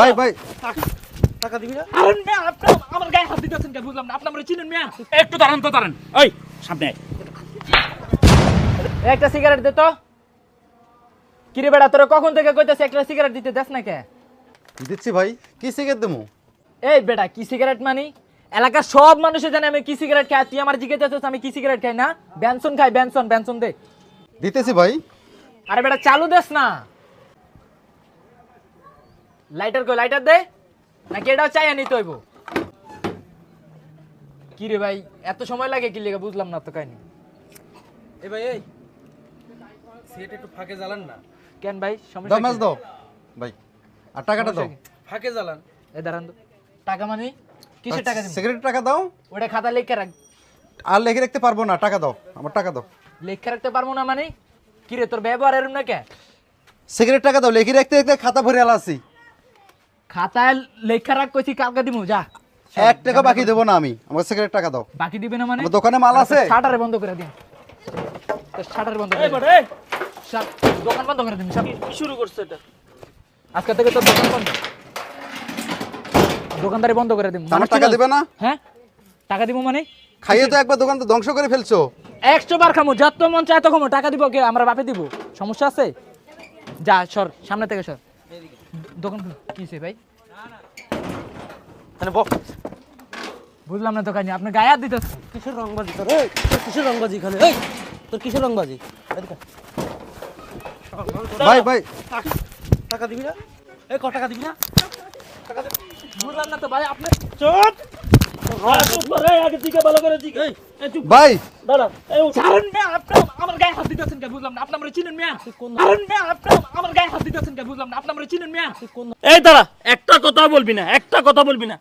ভাই ভাই। টাকা দিবি না? আরে মিয়া আপনি আমার গায়ে হাত দিতেছেন কে বুঝলাম না। আপনি আমরা চিনেন মিয়া? একটু দাঁড়ান তো দাঁড়ান। ওই সামনে একটা সিগারেট দে তো। কিরে বেড়া তোরা কখন থেকে কইতাছিস একটা সিগারেট দিতে দেস না কে? দিচ্ছি ভাই কি সিগারেট দেবো? এই বেটা কি সিগারেট মানি? এলাকার সব মানুষে জানে আমি কি সিগারেট খাই। তুই আমার জিজ্ঞেস আমি কি সিগারেট খাই না? ব্যানসন খাই ব্যানসন ব্যানসন দে। দিতেছি ভাই। আরে বেটা চালু দেস না। লাইটার কই লাইটার দে? নাকি এটাও চাই আনি তৈব কি রে ভাই এত সময় লাগে কি লেগে? বুঝলাম না তো কাহিনি। এ ভাই এই। সিগারেট একটু ফাঁকে জ্বালান না। কেন ভাই? সমস্যা ম্যাচ দাও। ভাই আর টাকাটা দাও। ফাঁকে জ্বালান। এ দাঁড়ান তো। টাকা মানে? কিসের টাকা দিবি? সিগারেট টাকা দাও। ওটা খাতা লিখে রাখ। আর লেখে রাখতে পারব না টাকা দাও আমার টাকা দাও। লিখে রাখতে পারব না মানে? কি রে তোর ব্যবহার এরম না কে সিগারেট টাকা দাও লেখে রাখতে রাখতে খাতা ভরে আলাসি খাতায় লেখা রাখ কইছি কালকে দিমু যা। এক টাকা বাকি দেবো না আমি আমার সিগারেট টাকা দাও। বাকি দিবে না মানে? দোকানে মাল আছে। শাটারে বন্ধ করে দিন। শাটার বন্ধ করে এই দিন। দোকান বন্ধ করে দিন সব শুরু করছে এটা? আজকে থেকে তোর দোকান বন্ধ। দোকানদারি বন্ধ করে দিন। আমার টাকা দেবে না? হ্যাঁ? টাকা দিব মানে? খাইয়ে তো একবার দোকান তো ধ্বংস করে ফেলছো। একশো বার খামো যত মন চায় তো খামো। টাকা দিব কে? আমরা বাপে দিব। সমস্যা আছে? যা সর সামনে থেকে সর। দোকান খুল। কি ভাই? মানে বুঝলাম না তো কাহিনী আপনি গায়ে দিতে কিসের রংবাজি তোর? এই তোর কিসের রংবাজি খালি এই তোর কিসের রংবাজি। ভাই ভাই। টাকা দিবি না? এই ক টাকা দিবি না? বুঝলাম না তো ভাই আপনি চুপ আরে চুপ করে আগে দিকে ভালো করে দিকে এই এই চুপ ভাই। দাঁড়া এই উঠ। ছাড়েন মিয়া আপনি আমার গায়ে হাত দিতেছেন কে বুঝলাম না আপনি আমরা চিনেন মিয়া ছাড়েন মিয়া আপনি আমার গায়ে হাত দিতেছেন কে বুঝলাম না আপনি আমরা চিনেন মিয়া এই দাঁড়া একটা কথা বলবি না একটা কথা বলবি না।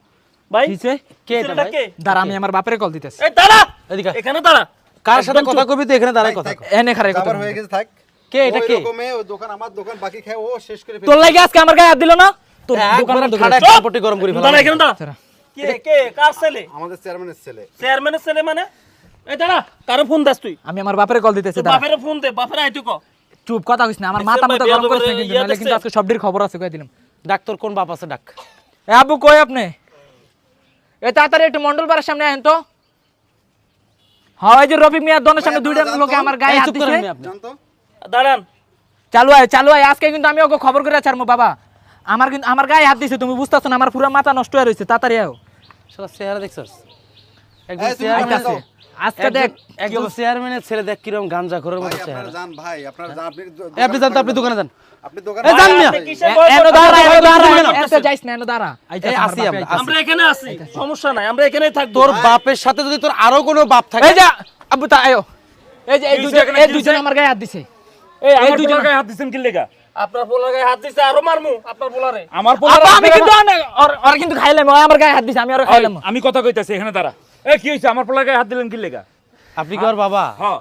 ভাই কিসে কে এটা ভাই? দাঁড়া আমি আমার বাপের কল দিতেছি। এই দাঁড়া এদিকে এখানে দাঁড়া। কার সাথে কথা কবি তুই এখানে দাঁড়াই কথা এনে খারে কথা হয়ে গেছে থাক। কে এটা কে? রকমে দোকান আমার দোকান বাকি খায় ও শেষ করে তোর লাগে আজকে আমার গায়ে হাত দিল না? তোর দোকান গরম করে ফেলা। দাঁড়া। এখানে দাঁড়া। কে কে? কার ছেলে? আমাদের চেয়ারম্যানের ছেলে। চেয়ারম্যানের ছেলে মানে? এই দাঁড়া কারও ফোন দাস তুই। আমি আমার বাপের কল দিতেছি বাপের ফোন দে বাপের আইতু ক। চুপ কথা কইছ না আমার দেখছেন মাথা গরম করিস না কিন্তু নাহলে কিন্তু আজকে সবডির খবর আছে কই দিলাম। ডাক্তার কোন বাপ আছে ডাক। এ আবু কই আপনি? এ তাড়াতাড়ি একটু মন্ডল পাড়ার সামনে আইন তো। হয় যে রবি মিয়ার দনের সামনে ভাই, দুইটা লোকে আমার গায়ে হাত দিছে। মিয়া আপনি। জানতো দাঁড়ান। চালু আয় চালু আয় আজকে কিন্তু আমি ওকে খবর করে ছাড়বো বাবা। আমার কিন্তু আমার গায়ে হাত দিছে তুমি বুঝতেছো না আমার পুরো মাথা নষ্ট হয়ে রয়েছে তাড়াতাড়ি আও। শালা চেহারা দেখছস? এই, তুমি আজকে দেখ চেয়ারম্যানের ছেলে দেখ কীরকম গাঞ্জা ঘরের ভাই মতো আপনারা চেহারা। যান ভাই আপনারা যান আপনি আপনি যান তো আপনি দোকানে যান। আপনি দোকান যান। এনো দাঁড়া এনো দাঁড়া? যাইস না এনো দাঁড়া। এই, আমার আসি আমরা, আমরা এখানে আছি সমস্যা নাই আমরা এখানেই থাকব তোর বাপের সাথে যদি তোর আরও কোনো বাপ থাকে এই যা আব্বু তা আয়ো। এই যে এই দুজন এই দুজন আমার গায়ে হাত দিছে। এই আমার দুজন- গায়ে হাত দিছেন কি লেগা আপনার পোলার গায়ে হাত দিছে আরও মারমু আপনার পোলারে আমার পোলার আমি কিন্তু অনেক- ওর- ওর কিন্তু খাইলাম আমার গায়ে হাত দিছে আমি ওর খাইলাম। আমি কথা কইতাছি এখানে দাঁড়া। এই কি হইছে? আমার পোলার গায়ে হাত দিলেন কি লেগা? আপনি কি ওর বাবা? হ্যাঁ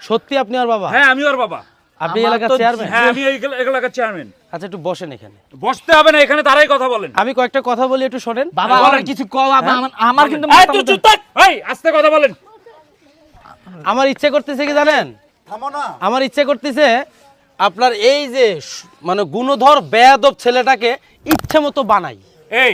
সত্যি আপনি ওর বাবা? হ্যাঁ আমি ওর বাবা। আপনি এলাকার চেয়ারম্যান হ্যাঁ আমি এলাকার চেয়ারম্যান আচ্ছা একটু বসেন এখানে। বসতে হবে না এখানে দাঁড়াই কথা বলেন। আমি কয়েকটা কথা বলি একটু শোনেন। বাবা আমার কিছু কও আমার- আমার কিন্তু এই তুই চুপ থাক। এই আস্তে কথা বলেন। আমার ইচ্ছে করতেছে কি জানেন? থামো না। আমার ইচ্ছে করতেছে আপনার এই যে মানে গুণধর বেয়াদব ছেলেটাকে ইচ্ছে মতো বানাই। এই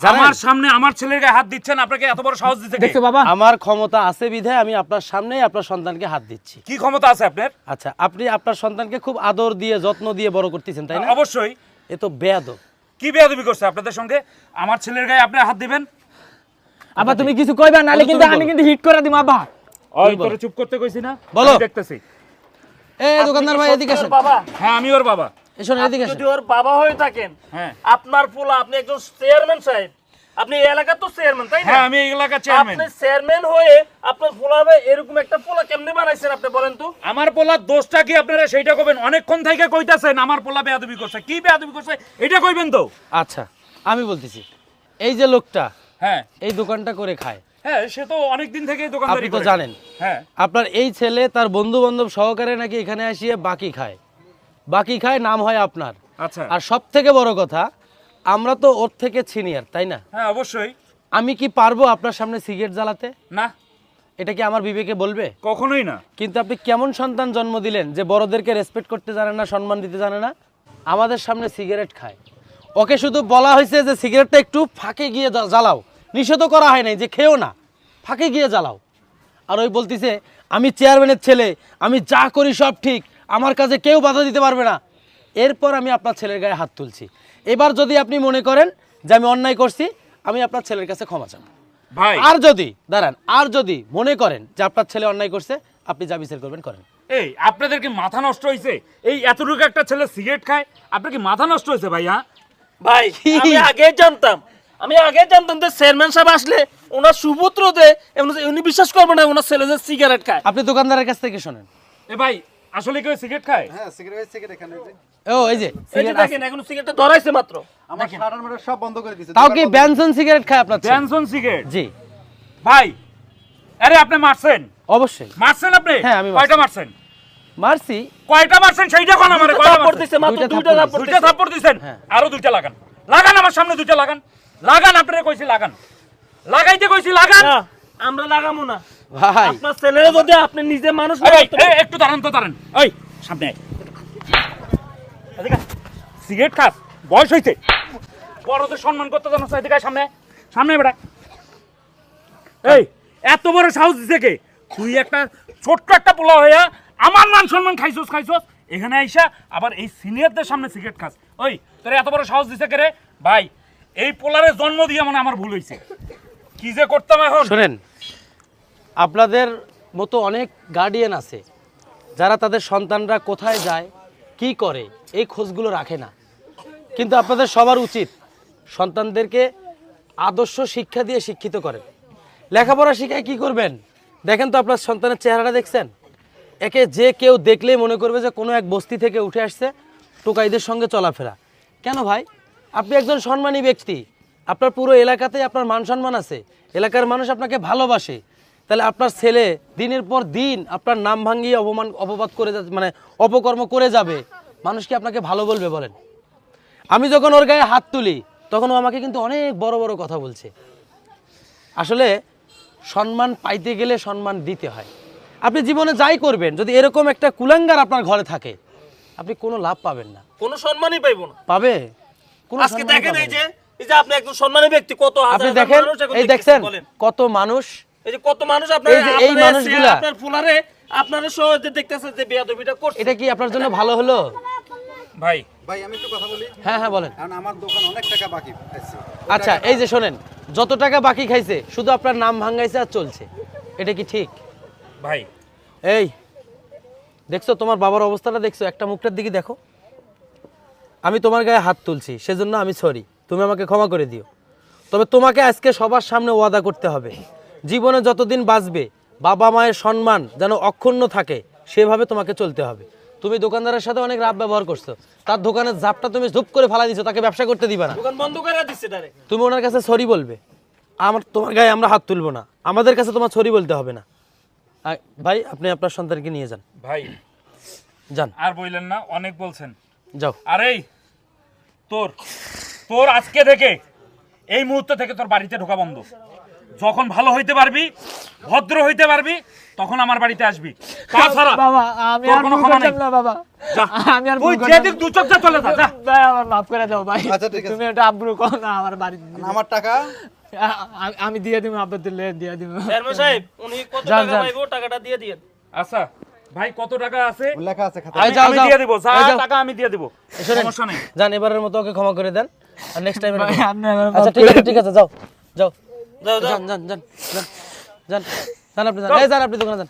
আমার সামনে আমার ছেলের গায়ে হাত দিচ্ছেন আপনাকে এত বড় সাহস দিতে কে? দেখছ বাবা। আমার ক্ষমতা আছে বিধায় আমি আপনার সামনেই আপনার সন্তানকে হাত দিচ্ছি। কি ক্ষমতা আছে আপনার? আচ্ছা আপনি আপনার সন্তানকে খুব আদর দিয়ে যত্ন দিয়ে বড় করতেছেন তাই না? অবশ্যই। এ তো বেয়াদব। কি বেয়াদবি করছে আপনাদের সঙ্গে? আমার ছেলের গায়ে আপনি হাত দিবেন? আবার তুমি কিছু কইবা নালে কিন্তু আমি কিন্তু হিট করে দিম আব্বা। ওই তোরে চুপ করতে কইছি না? বলো। দেখতেছি। এই দোকানদার ভাই এদিকে আসেন। বাবা? হ্যাঁ আমি ওর বাবা। এসো এদিকে আসেন যদি ওর বাবা হয়ে থাকেন হ্যাঁ। আপনার পোলা আপনি একজন চেয়ারম্যান সাহেব। আপনি এই এলাকার তো চেয়ারম্যান তাই না? হ্যাঁ আমি এই এলাকার চেয়ারম্যান আপনি চেয়ারম্যান হয়ে আপনার পোলা ভাই এরকম একটা পোলা কেমনে বানাইছেন আপনি বলেন তো? আমার পোলার দোষটা কি আপনারা সেইটা কইবেন অনেকক্ষণ থেকে কইতাছেন আমার পোলা বেয়াদবি করছে। কি বেয়াদবি করছে? এটা কইবেন তো? আচ্ছা আমি বলতেছি এই যে লোকটা হ্যাঁ। এই দোকানটা করে খায়। হ্যাঁ সে তো অনেক দিন থেকেই দোকানদারি আপনি তো জানেন। হ্যাঁ। আপনার এই ছেলে তার বন্ধু বান্ধব সহকারে নাকি এখানে আসিয়ে বাকি খায়। বাকি খায় নাম হয় আপনার। আচ্ছা। আর সব থেকে বড় কথা আমরা তো ওর থেকে সিনিয়র তাই না? হ্যাঁ অবশ্যই। আমি কি পারব আপনার সামনে সিগারেট জ্বালাতে? না। এটা কি আমার বিবেকে বলবে? কখনোই না। কিন্তু আপনি কেমন সন্তান জন্ম দিলেন যে বড়দেরকে রেসপেক্ট করতে জানে না সম্মান দিতে জানে না? আমাদের সামনে সিগারেট খায়। ওকে শুধু বলা হয়েছে যে সিগারেটটা একটু ফাঁকে গিয়ে জ্বালাও। নিষেধ করা হয় নাই যে খেও না ফাঁকে গিয়ে জ্বালাও। আর ওই বলতিছে আমি চেয়ারম্যানের ছেলে আমি যা করি সব ঠিক আমার কাছে কেউ বাধা দিতে পারবে না। এরপর আমি আপনার ছেলের গায়ে হাত তুলছি। এবার যদি আপনি মনে করেন যে আমি অন্যায় করছি আমি আপনার ছেলের কাছে ক্ষমা চাবো। ভাই। আর যদি দাঁড়ান আর যদি মনে করেন যে আপনার ছেলে অন্যায় করছে আপনি যা বিচার করবেন করেন। এই আপনাদের কি মাথা নষ্ট হয়েছে এই এতটুকু একটা ছেলে সিগারেট খায় আপনার কি মাথা নষ্ট হয়েছে ভাই হ্যাঁ ভাই আমি আগে জানতাম। আমি আগে জানতাম যে চেয়ারম্যান সাহেব আসলে ওনার সুপুত্র যে এমন- উনি বিশ্বাস করবে না ওনার ছেলে যে সিগারেট খায়। আপনি দোকানদারের কাছ থেকে শোনেন। এ ভাই আসলে কেউ সিগারেট খায়? হ্যাঁ সিগারেট সিগারেট এখানে ও এই যে আছে। দেখেন এখন সিগারেটটা ধরাইছে মাত্র। আমার শাটার মাটার সব বন্ধ করে দিছে। তাও কি ব্যানসন সিগারেট খায় আপনার? সিগারেট? জি। ভাই আরে আপনি মারছেন? অবশ্যই। মারছেন আপনি? হ্যাঁ, আমি কয়টা মারছেন? মারছি। কয়টা মারছেন সেইটা কোন আমারে কয়টা মাত্র দুইটা থাপ্পড় হ্যাঁ। আরও দুইটা লাগান। লাগান আমার সামনে দুইটা লাগান। লাগান আপনারে কইছি লাগান। লাগাইতে কইছি লাগান। আমরা লাগামু না। ভাই। আপনার ছেলেরা যদি আপনি নিজে মানুষ একটু দাঁড়ান তো দাঁড়ান। ওই সামনে আয়। এদিকে সিগারেট খাস। বয়স হয়েছে বড়দের সম্মান করতে জানো এদিকে সামনে সামনে বেড়া এই এত বড় সাহস দিছে কে? তুই একটা ছোট্ট একটা পোলা হইয়া আমার মান সম্মান খাইছস খাইছস। এখানে আইসা আবার এই সিনিয়রদের সামনে সিগারেট খাস। ওই, তোর এত বড় সাহস দিছে কে রে? ভাই, এই পোলারে জন্ম দিয়ে মানে আমার ভুল হয়েছে কি যে করতাম এখন? শোনেন, আপনাদের মতো অনেক গার্ডিয়ান আছে, যারা তাদের সন্তানরা কোথায় যায়, কি করে, এই খোঁজগুলো রাখে না। কিন্তু আপনাদের সবার উচিত সন্তানদেরকে আদর্শ শিক্ষা দিয়ে শিক্ষিত করেন। লেখাপড়া শিখায় কি করবেন? দেখেন তো আপনার সন্তানের চেহারাটা দেখছেন? একে যে কেউ দেখলেই মনে করবে যে কোনো এক বস্তি থেকে উঠে আসছে টোকাইদের সঙ্গে চলাফেরা। কেন ভাই? আপনি একজন সম্মানী ব্যক্তি। আপনার পুরো এলাকাতেই আপনার মান সম্মান আছে। এলাকার মানুষ আপনাকে ভালোবাসে। তাহলে আপনার ছেলে দিনের পর দিন আপনার নাম ভাঙিয়ে অপমান, অপবাদ করে মানে অপকর্ম করে যাবে। মানুষ কি আপনাকে ভালো বলবে বলেন? আমি যখন ওর গায়ে হাত তুলি, তখন ও আমাকে কিন্তু অনেক বড় বড় কথা বলছে। আসলে সম্মান পাইতে গেলে সম্মান দিতে হয়। আপনি জীবনে যাই করবেন, যদি এরকম একটা কুলাঙ্গার আপনার ঘরে থাকে আপনি কোনো লাভ পাবেন না। কোনো সম্মানই পাইবো না। পাবে? কোনো আজকে দেখেন এই যে এই যে আপনি একজন সম্মানী ব্যক্তি কত হাজার আপনি দেখেন এই দেখছেন কত মানুষ এই যে কত মানুষ আপনার এই যে এই আপনার মানুষগুলা- আপনার ফুলারে আপনার সহজে দেখতেছে যে বেয়াদবিটা করছে। এটা কি আপনার জন্য ভালো হলো? ভাই। ভাই আমি একটু কথা বলি। হ্যাঁ হ্যাঁ বলেন। কারণ আমার দোকান অনেক টাকা বাকি আছে। আচ্ছা এই যে শোনেন যত টাকা বাকি খাইছে শুধু আপনার নাম ভাঙাইছে আর চলছে। এটা কি ঠিক? ভাই। এই দেখছ তোমার বাবার অবস্থাটা দেখছ? একটা মুখটার দিকে দেখো। আমি তোমার গায়ে হাত তুলছি সেজন্য আমি সরি। তুমি আমাকে ক্ষমা করে দিও। তবে তোমাকে আজকে সবার সামনে ওয়াদা করতে হবে। জীবনে যতদিন বাঁচবে বাবা মায়ের সম্মান যেন অক্ষুণ্ণ থাকে সেভাবে তোমাকে চলতে হবে। তুমি দোকানদারের সাথে অনেক রাব ব্যবহার করছ। তার দোকানের জাপটা তুমি ধূপ করে ফালা দিছো তাকে ব্যবসা করতে দিবা না। দোকান বন্ধ করে দিচ্ছে তুমি ওনার কাছে সরি বলবে। আমার তোমার গায়ে আমরা হাত তুলবো না। আমাদের কাছে তোমার সরি বলতে হবে না। ভাই আপনি আপনার সন্তানকে নিয়ে যান। ভাই যান। আর বললেন না অনেক বলছেন। যাও। আর এই তোর তোর আজকে থেকে এই মুহূর্ত থেকে তোর বাড়িতে ঢোকা বন্ধ। যখন ভালো হইতে পারবি ভদ্র হইতে পারবি তখন আমার বাড়িতে আসবি। তাছাড়া বাবা আমি আর কোনো ক্ষমা নাই। বাবা। যা। আমি আর তুই ভুল যেদিক দু চোখ চলে যা যা। ভাই আমার মাফ করে দাও ভাই। আচ্ছা, ঠিক আছে। তুমি এটা আব্রু কর না আমার বাড়ি আমার টাকা? আমি দিয়ে দিব আব্দুল্লাহ দিলে দিয়ে দিব। চেয়ারম্যান সাহেব উনি কত টাকা ভাই পাইবো? টাকাটা দিয়ে দিয়ে আচ্ছা ভাই কত টাকা আছে? লেখা আছে খাতা আমি দিয়ে দিব যা টাকা আমি দিয়ে দিব। সমস্যা নেই। জান এবারের মতো ওকে ক্ষমা করে দেন। আর নেক্সট টাইম ভাই আপনি আচ্ছা ঠিক আছে ঠিক আছে যাও। যাও। যাও যান যান যান যান। যান আপনি যান। এই যান আপনি দোকানে যান।